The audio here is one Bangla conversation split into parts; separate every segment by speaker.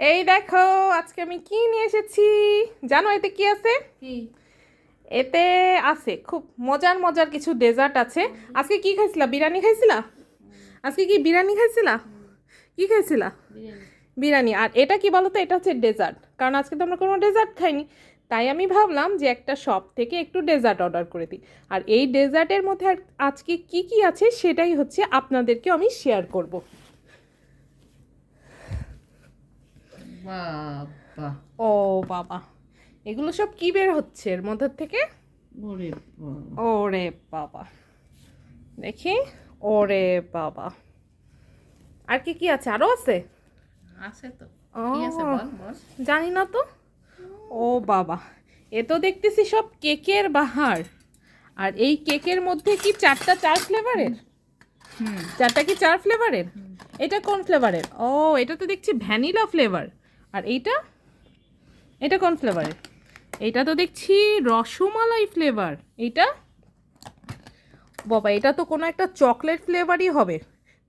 Speaker 1: এই দেখো আজকে আমি কি নিয়ে এসেছি? জানো এতে কি আছে? এতে আছে খুব মজার মজার কিছু ডেজার্ট আছে। আজকে কি খাইছিলা? বিরিয়ানি খাইছিলা? আজকে কি বিরিয়ানি খাইছিলা? কি খাইছিলা?
Speaker 2: বিরিয়ানি।
Speaker 1: আর এটা কি বলো তো এটা হচ্ছে ডেজার্ট কারণ আজকে তো আমরা কোনো ডেজার্ট খাইনি। তাই আমি ভাবলাম যে একটা শপ থেকে একটু ডেজার্ট অর্ডার করে দিই। আর এই ডেজার্টের মধ্যে আজকে কি কি আছে সেটাই হচ্ছে আপনাদেরকে আমি শেয়ার করব।
Speaker 2: বাবা।
Speaker 1: ও বাবা। এগুলো সব কি বের হচ্ছে এর মধ্যে থেকে?
Speaker 2: ওরে বাবা।
Speaker 1: ওরে বাবা। দেখি। ওরে বাবা। আর কি কি আছে? আরও আছে?
Speaker 2: আছে তো।
Speaker 1: জানি না তো। ও বাবা। এ তো দেখতেছি সব কেকের বাহার। আর এই কেকের মধ্যে কি চারটা চার ফ্লেভারের?
Speaker 2: হুম।
Speaker 1: চারটা কি চার ফ্লেভারের? এটা কোন ফ্লেভারের? ও এটা তো দেখছি ভ্যানিলা ফ্লেভার। আর এইটা? এটা কোন ফ্লেভারের এইটা তো দেখছি রসমালাই ফ্লেভার এইটা? বাবা এটা তো কোনো একটা চকলেট ফ্লেভারই হবে।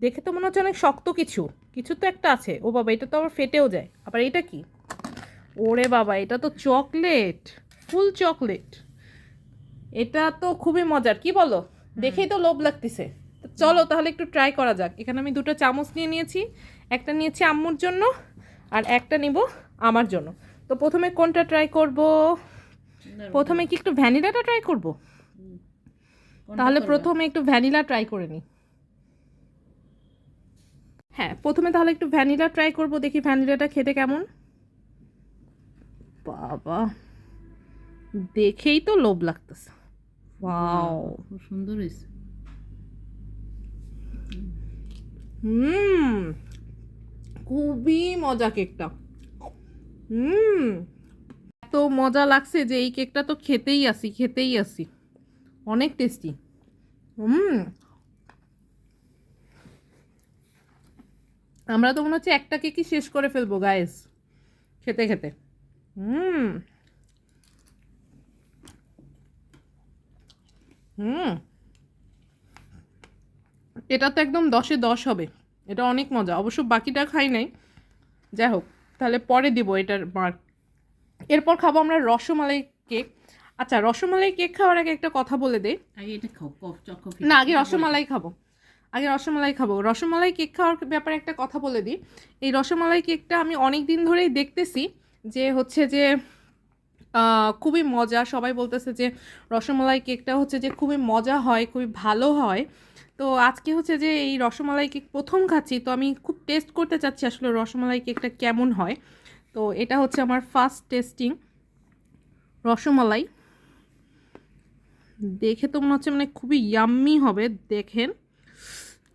Speaker 1: দেখে তো মনে হচ্ছে অনেক শক্ত কিছু। কিছু তো একটা আছে। ও বাবা এটা তো আবার ফেটেও যায়। আবার এটা কি? ওরে বাবা এটা তো চকলেট ফুল চকলেট এটা তো খুবই মজার। কি বলো? দেখেই তো লোভ লাগতেছে। চলো তাহলে একটু ট্রাই করা যাক। এখানে আমি দুটো চামচ নিয়ে নিয়েছি। একটা নিয়েছি আম্মুর জন্য। আর একটা নিব আমার জন্য। তো প্রথমে কোনটা ট্রাই করব? প্রথমে কি একটু ভ্যানিলাটা ট্রাই করব? তাহলে প্রথমে একটু ভ্যানিলা ট্রাই করে নিই হ্যাঁ প্রথমে তাহলে একটু ভ্যানিলা ট্রাই করব দেখি ভ্যানিলাটা খেতে কেমন। বাবা দেখেই তো লোভ লাগতেছে। ওয়াও
Speaker 2: সুন্দর হয়েছে।
Speaker 1: হুম। খুবই মজা কেকটা। হুম। এত মজা লাগছে যে এই কেকটা তো খেতেই আসি খেতেই আসি। অনেক টেস্টি হুম। আমরা তো মনে হচ্ছে একটা কেকই শেষ করে ফেলব গায়েস খেতে খেতে। হুম। হুম। এটা তো একদম দশে দশ হবে। এটা অনেক মজা। অবশ্য বাকিটা খাই নাই। যাই হোক তাহলে পরে দিব এটার মার্ক এরপর খাব আমরা রসমালাই কেক। আচ্ছা রসমালাই কেক খাওয়ার আগে একটা কথা বলে দে
Speaker 2: আগে এটা খাও
Speaker 1: না আগে রসমালাই খাব। আগে রসমালাই খাব। রসমালাই কেক খাওয়ার ব্যাপারে একটা কথা বলে দিই। এই রসমালাই কেকটা আমি অনেক দিন ধরেই দেখতেছি যে হচ্ছে যে খুবই মজা। সবাই বলতেছে যে রসমালাই কেকটা হচ্ছে যে খুবই মজা হয় খুবই ভালো হয়। তো আজকে হচ্ছে যে এই রসমালাই কেক প্রথম খাচ্ছি, তো আমি খুব টেস্ট করতে চাচ্ছি আসলে রসমালাই কেকটা কেমন হয়। তো এটা হচ্ছে আমার ফার্স্ট টেস্টিং রসমালাই। দেখে তো মনে হচ্ছে মানে খুবই ইয়াম্মি হবে, দেখেন।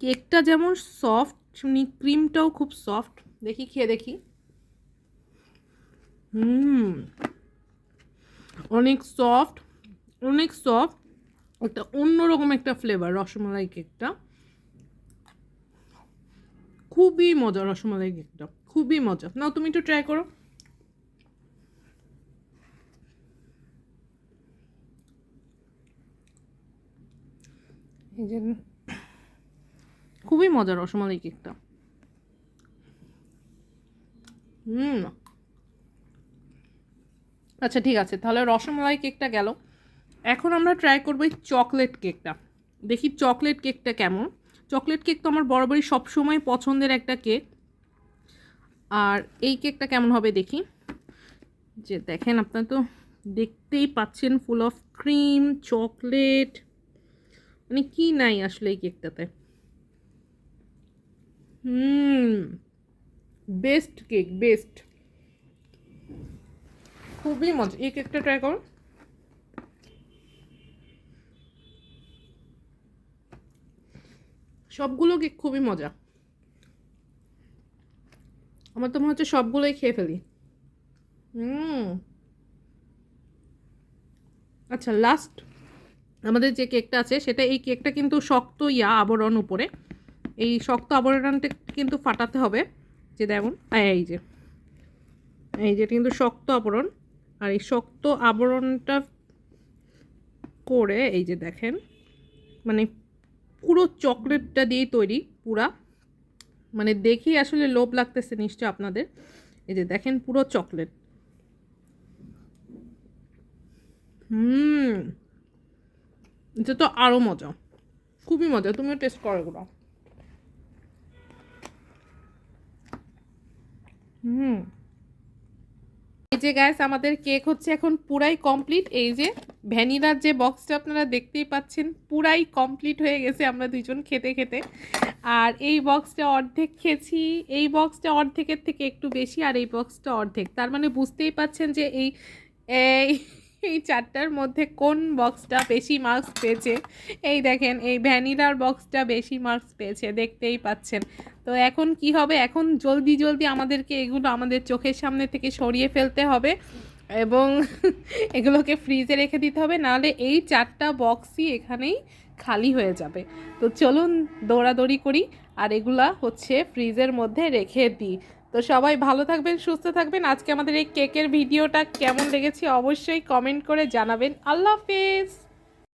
Speaker 1: কেকটা যেমন সফট তেমনি ক্রিমটাও খুব সফট দেখি, খেয়ে দেখি। হুম। অনেক সফট অনেক সফট একটা অন্যরকম একটা ফ্লেভার রসমালাই কেকটা খুবই মজা রসমালাই কেকটা খুবই মজা। নাও তুমি একটু ট্রাই করো। এই যে খুবই মজা রসমালাই কেকটা হুম। আচ্ছা ঠিক আছে। তাহলে রসমালাই কেকটা গেল। এখন আমরা ট্রাই করব এই চকলেট কেকটা দেখি চকলেট কেকটা কেমন। চকলেট কেক তো আমার বরাবরই সবসময় পছন্দের একটা কেক আর এই কেকটা কেমন হবে দেখি। যে দেখেন আপনারা তো দেখতেই পাচ্ছেন ফুল অফ ক্রিম চকলেট মানে কি নাই আসলে এই কেকটাতে হুম বেস্ট কেক বেস্ট খুবই মজা। এই কেকটা ট্রাই করো। সবগুলো কেক খুবই মজা। আমার তো মনে হচ্ছে সবগুলোই খেয়ে ফেলি। হুম আচ্ছা লাস্ট আমাদের যে কেকটা আছে, সেটা এই কেকটা কিন্তু শক্ত ইয়া আবরণ উপরে। এই শক্ত আবরণটা কিন্তু ফাটাতে হবে। যে দেখুন এই যে। এই যে কিন্তু শক্ত আবরণ। আর এই শক্ত আবরণটা করে, এই যে দেখেন মানে পুরো চকলেটটা দিয়েই তৈরি, পুরা। মানে দেখেই আসলে লোভ লাগতেছে নিশ্চয় আপনাদের। এই যে দেখেন পুরো চকলেট। হুম। এটা তো আরও মজা। খুবই মজা, তুমিও টেস্ট করো এগুলো। হুম। এই যে গ্যাস আমাদের কেক হচ্ছে এখন পুরাই কমপ্লিট এই যে ভ্যানিলার যে বক্সটা আপনারা দেখতেই পাচ্ছেন, পুরাই কমপ্লিট হয়ে গেছে আমরা দুজন খেতে খেতে। আর এই বক্সটা অর্ধেক খেয়েছি, এই বক্সটা অর্ধেকের থেকে একটু বেশি আর এই বক্সটা অর্ধেক। তার মানে বুঝতেই পাচ্ছেন যে এই এই চারটার মধ্যে কোন বক্সটা বেশি মার্কস পেয়েছে। এই দেখেন, এই ভ্যানিলার বক্সটা বেশি মার্কস পেয়েছে, দেখতেই পাচ্ছেন। তো এখন কি হবে? এখন জলদি জলদি আমাদেরকে এগুলো আমাদের চোখের সামনে থেকে সরিয়ে ফেলতে হবে এবং এগুলোকে ফ্রিজে রেখে দিতে হবে, নাহলে এই চারটা বক্সই এখানেই খালি হয়ে যাবে। তো চলুন দৌড়াদৌড়ি করি, আর এগুলা হচ্ছে ফ্রিজের মধ্যে রেখে দিই। তো সবাই ভালো থাকবেন, সুস্থ থাকবেন। আজকে আমাদের এই কেকের ভিডিওটা কেমন লেগেছে অবশ্যই কমেন্ট করে জানাবেন। আল্লাহ হাফেজ!